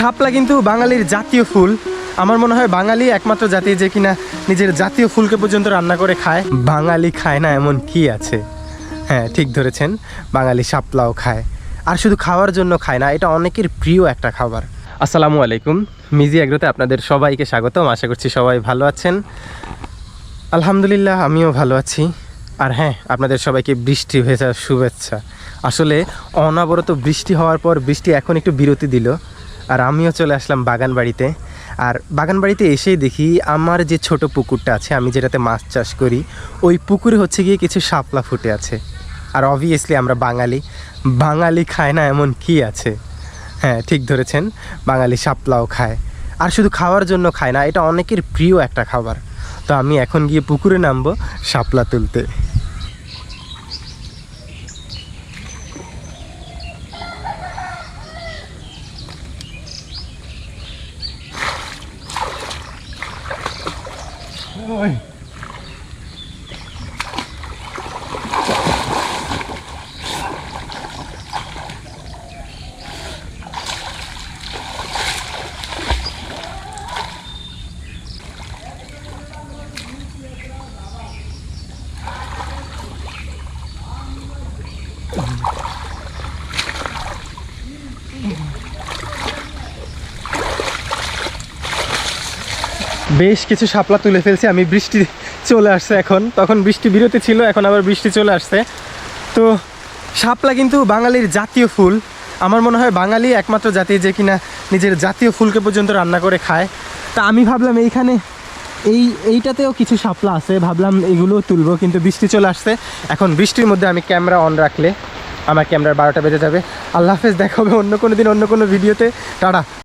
শাপলা কিন্তু বাঙালির জাতীয় ফুল। আমার মনে হয় বাঙালি একমাত্র জাতি যে কিনা নিজের জাতীয় ফুলকে পর্যন্ত রান্না করে খায়। বাঙালি খায় না এমন কি আছে? হ্যাঁ ঠিক ধরেছেন, বাঙালি শাপলাও খায়। আর শুধু খাওয়ার জন্য খায় না, এটা অনেকের প্রিয় একটা খাবার। আসসালামু আলাইকুম, মিজি এগ্রোতে আপনাদের সবাইকে স্বাগতম, আশা করছি সবাই ভালো আছেন। আলহামদুলিল্লাহ, আমিও ভালো আছি। আর হ্যাঁ আপনাদের সবাইকে বৃষ্টি ভেজা শুভেচ্ছা। আসলে অনাবরত বৃষ্টি হওয়ার পর বৃষ্টি এখন একটু বিরতি দিল। আর আমিও চলে আসলাম বাগান বাড়িতে আর বাগান বাড়িতে এসেই দেখি আমার যে ছোট পুকুরটা আছে, আমি যেটাতে মাছ চাষ করি, ওই পুকুরে হচ্ছে গিয়ে কিছু শাপলা ফুটে আছে। আর অবভিয়াসলি আমরা বাঙালি। বাঙালি খায় না এমন কি আছে? হ্যাঁ ঠিক ধরেছেন, বাঙালি শাপলাও খায়। আর শুধু খাওয়ার জন্য খায় না, এটা অনেকের প্রিয় একটা খাবার। তো আমি এখন গিয়ে পুকুরে নামবো শাপলা তুলতে। Ôi. বেশ কিছু শাপলা তুলে ফেলছি, আমি বৃষ্টি চলে আসছে এখন। তখন বৃষ্টি বিরতি ছিল, এখন আবার বৃষ্টি চলে আসছে। তো শাপলা কিন্তু বাঙালির জাতীয় ফুল। আমার মনে হয় বাঙালি একমাত্র জাতি যে কিনা নিজের জাতীয় ফুলকে পর্যন্ত রান্না করে খায়। তা আমি ভাবলাম এইখানে এই, এইটাতেও কিছু শাপলা আছে, ভাবলাম এগুলোও তুলবো, কিন্তু বৃষ্টি চলে আসছে। এখন বৃষ্টির মধ্যে আমি ক্যামেরা অন রাখলে আমার ক্যামেরার বারোটা বেজে যাবে। আল্লাহ হাফেজ, দেখা হবে অন্য কোনো দিন, অন্য কোনো ভিডিওতে। টাটা।